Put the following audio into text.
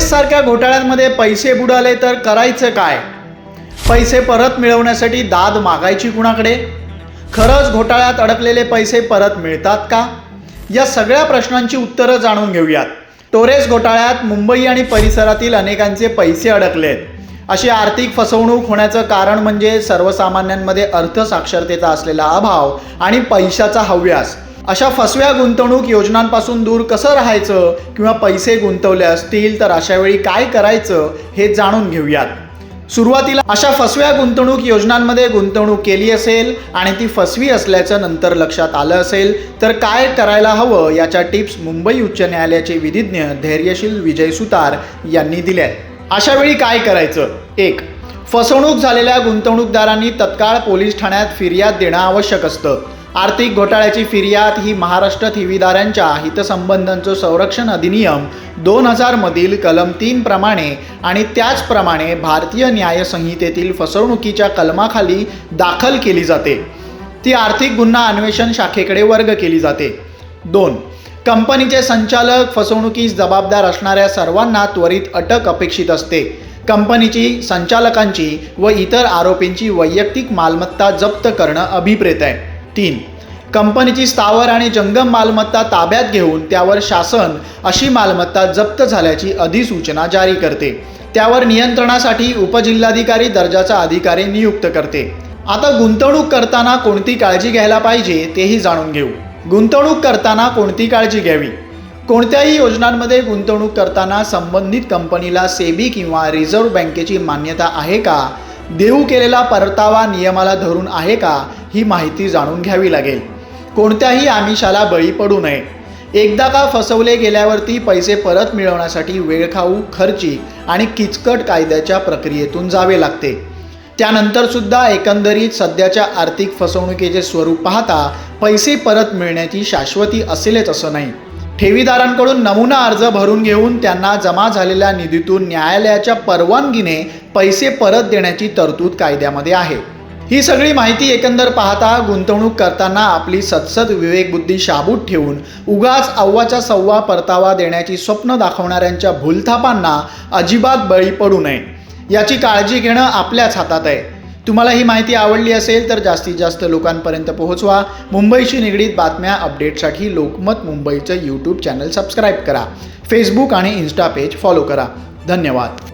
सारख्या घोटाळ्यांमध्ये पैसे बुडाले तर करायचं काय? पैसे परत मिळवण्यासाठी दाद मागायची कुणाकडे? खरंच घोटाळ्यात अडकलेले पैसे परत मिळतात का? या सगळ्या प्रश्नांची उत्तरं जाणून घेऊयात. टोरेस घोटाळ्यात मुंबई आणि परिसरातील अनेकांचे पैसे अडकलेत. अशी आर्थिक फसवणूक होण्याचं कारण म्हणजे सर्वसामान्यांमध्ये अर्थसाक्षरतेचा असलेला अभाव आणि पैशाचा हव्यास. अशा फसव्या गुंतवणूक योजनांपासून दूर कसं राहायचं किंवा पैसे गुंतवले असतील तर अशा वेळी काय करायचं हे जाणून घेऊयात. सुरुवातीला अशा फसव्या गुंतवणूक योजनांमध्ये गुंतवणूक केली असेल आणि ती फसवी असल्याचं नंतर लक्षात आलं असेल तर काय करायला हवं याच्या टिप्स मुंबई उच्च न्यायालयाचे विधिज्ञ धैर्यशील विजय सुतार यांनी दिल्या अशा वेळी काय करायचं? एक फसवणूक झालेल्या गुंतवणूकदारांनी तत्काळ पोलीस ठाण्यात फिर्याद देणं आवश्यक असतं. आर्थिक घोटाळ्याची फिर्याद ही महाराष्ट्र ठेवीदारांच्या हितसंबंधांचं संरक्षण अधिनियम दोन हजारमधील कलम तीन प्रमाणे आणि त्याचप्रमाणे भारतीय न्यायसंहितेतील फसवणुकीच्या कलमाखाली दाखल केली जाते. ती आर्थिक गुन्हा अन्वेषण शाखेकडे वर्ग केली जाते. दोन कंपनीचे संचालक फसवणुकीस जबाबदार असणाऱ्या सर्वांना त्वरित अटक अपेक्षित असते. कंपनीची संचालकांची व इतर आरोपींची वैयक्तिक मालमत्ता जप्त करणं अभिप्रेत आहे. तीन. कंपनीची स्थावर आणि जंगम मालमत्ता ताब्यात घेऊन त्यावर शासन अशी मालमत्ता जप्त झाल्याची अधिसूचना जारी करते. त्यावर नियंत्रणासाठी उपजिल्हाधिकारी दर्जाचा अधिकारी नियुक्त करते. आता गुंतवणूक करताना कोणती काळजी घ्यायला पाहिजे तेही जाणून घेऊ. गुंतवणूक करताना कोणती काळजी घ्यावी? कोणत्याही योजनांमध्ये गुंतवणूक करताना संबंधित कंपनीला सेबी किंवा रिझर्व्ह बँकेची मान्यता आहे का? देऊ केलेला परतावा नियमाला धरून आहे का ही माहिती जाणून घ्यावी लागेल. कोणत्याही आमिषाला बळी पडू नये. एकदा का फसवले गेल्यावरती पैसे परत मिळवण्यासाठी वेळखाऊ खर्ची आणि किचकट कायद्याच्या प्रक्रियेतून जावे लागते. त्यानंतर सुद्धा एकंदरीत सध्याच्या आर्थिक फसवणुकीचे स्वरूप पाहता पैसे परत मिळण्याची शाश्वती असेलच असं नाही. ठेवीदारांकडून नमुना अर्ज भरून घेऊन त्यांना जमा झालेल्या निधीतून न्यायालयाच्या परवानगीने पैसे परत देण्याची तरतूद कायद्यामध्ये आहे. ही सगळी माहिती एकंदर पाहता गुंतवणूक करताना आपली सत्सद विवेकबुद्धी शाबूत ठेवून उगाच अव्वाच्या सव्वा परतावा देण्याची स्वप्न दाखवणाऱ्यांच्या भूलथापांना अजिबात बळी पडू नये. याची काळजी घेणं आपल्याच हातात आहे. तुम्हाला ही माहिती आवडली असेल तर जास्तीत जास्त लोकांपर्यंत पोहोचवा. मुंबईशी निगडीत बातम्या अपडेटसाठी लोकमत मुंबईचं यूट्यूब चॅनल सबस्क्राईब करा. फेसबुक आणि इन्स्टा पेज फॉलो करा. धन्यवाद.